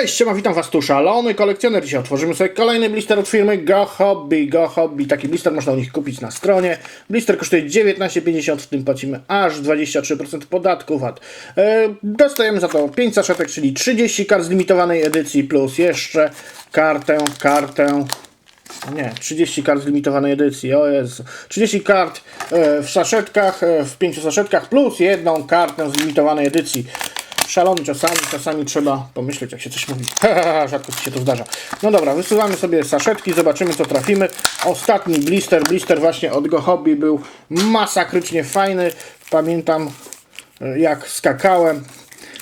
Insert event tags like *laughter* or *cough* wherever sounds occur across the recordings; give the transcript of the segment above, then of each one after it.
Cześć, siema, witam was tu, szalony kolekcjoner. Dzisiaj otworzymy sobie kolejny blister od firmy Go Hobby. Go Hobby, taki blister można u nich kupić na stronie. Blister kosztuje 19,50, w tym płacimy aż 23% podatku VAT. E, dostajemy za to 5 saszetek, czyli 30 kart z limitowanej edycji, plus jeszcze kartę, kartę, nie, 30 kart z limitowanej edycji, o Jezu. 30 kart e, w saszetkach, e, w 5 saszetkach, plus jedną kartę z limitowanej edycji. Szalony czasami, czasami trzeba pomyśleć, jak się coś mówi. *laughs* Rzadko się to zdarza. No dobra, wysuwamy sobie saszetki, zobaczymy co trafimy. Ostatni blister, blister właśnie od Go Hobby był masakrycznie fajny. Pamiętam e, jak skakałem,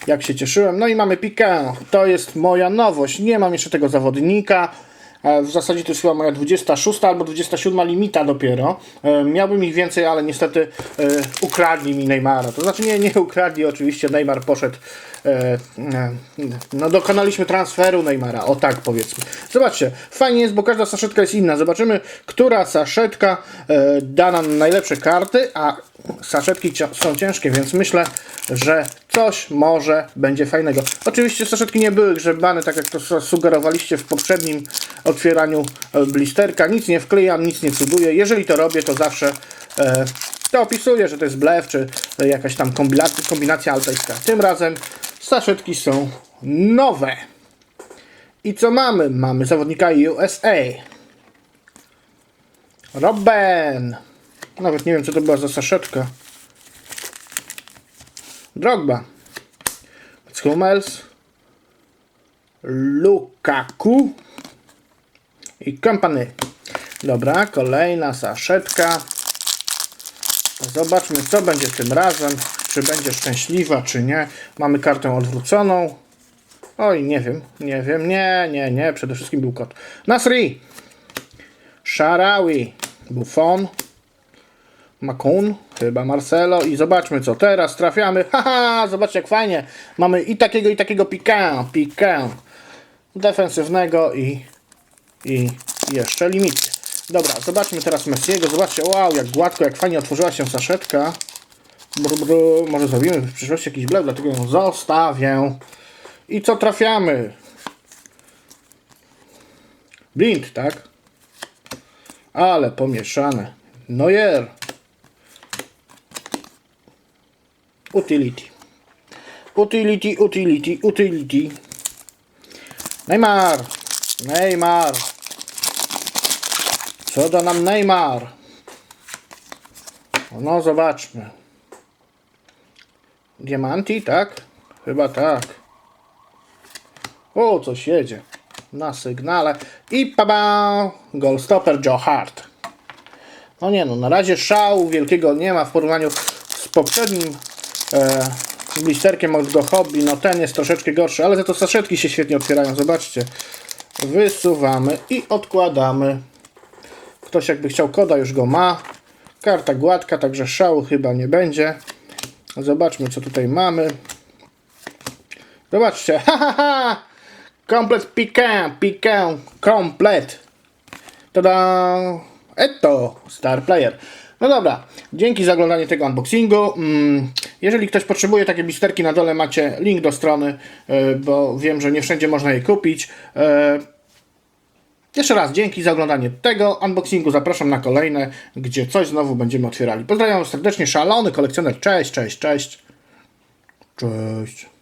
jak się cieszyłem. No i mamy Piqué. To jest moja nowość. Nie mam jeszcze tego zawodnika. E, W zasadzie to jest chyba moja 26 albo 27 limita dopiero. E, Miałbym ich więcej, ale niestety e, ukradli mi Neymara. To znaczy nie, nie ukradli, oczywiście Neymar poszedł. No dokonaliśmy transferu Neymara, o tak powiedzmy. Zobaczcie, fajnie jest, bo każda saszetka jest inna. Zobaczymy, która saszetka da nam najlepsze karty, a saszetki są ciężkie, więc myślę, że coś może będzie fajnego. Oczywiście saszetki nie były grzebane, tak jak to sugerowaliście w poprzednim otwieraniu e, blisterka. Nic nie wklejam, nic nie cuduję. Jeżeli to robię, to zawsze e, to opisuję, że to jest blef, czy e, jakaś tam kombinacja, kombinacja altajska. Tym razem saszetki są nowe. I co mamy? Mamy zawodnika USA. Robben. Nawet nie wiem, co to była za saszetka. Drogba. Hummels. Lukaku. I Company. Dobra, kolejna saszetka. Zobaczmy, co będzie tym razem. Czy będzie szczęśliwa, czy nie. Mamy kartę odwróconą. Oj, nie wiem, nie wiem, nie, nie, nie. Przede wszystkim był kot. Nasri. Sharawi. Buffon. Makun, chyba Marcelo i zobaczmy co teraz trafiamy. *laughs* Haha, zobaczcie jak fajnie. Mamy i takiego i takiego Piqué, Piqué. Defensywnego i, i jeszcze limity. Dobra, zobaczmy teraz Messiego. Zobaczcie, wow, jak gładko, jak fajnie otworzyła się saszetka. Bru, bru. Może zrobimy w przyszłości jakiś blef, dlatego ją zostawię. I co trafiamy? Blind, tak? Ale pomieszane. Neuer. Utility. Utility, utility, utility. Neymar. Neymar. Co da nam Neymar? No, zobaczmy. Diamanti, tak? Chyba tak. O, coś jedzie. Na sygnale. I paba! Goalstopper Joe Hart. No nie no, na razie szału wielkiego nie ma w porównaniu z poprzednim e, blisterkiem od Go Hobby. No ten jest troszeczkę gorszy, ale za to saszetki się świetnie otwierają. Zobaczcie. Wysuwamy i odkładamy. Ktoś jakby chciał koda już go ma. Karta gładka, także szału chyba nie będzie. Zobaczmy co tutaj mamy. Zobaczcie. *laughs* Ha, ha, ha. Komplet piquant, piquant, komplet. Tada! Eto, Star Player. No dobra, dzięki za oglądanie tego unboxingu. Mm, Jeżeli ktoś potrzebuje takie blisterki, na dole macie link do strony, e, bo wiem, że nie wszędzie można je kupić. E, Jeszcze raz dzięki za oglądanie tego unboxingu. Zapraszam na kolejne, gdzie coś znowu będziemy otwierali. Pozdrawiam serdecznie, szalony kolekcjoner. Cześć, cześć, cześć. Cześć.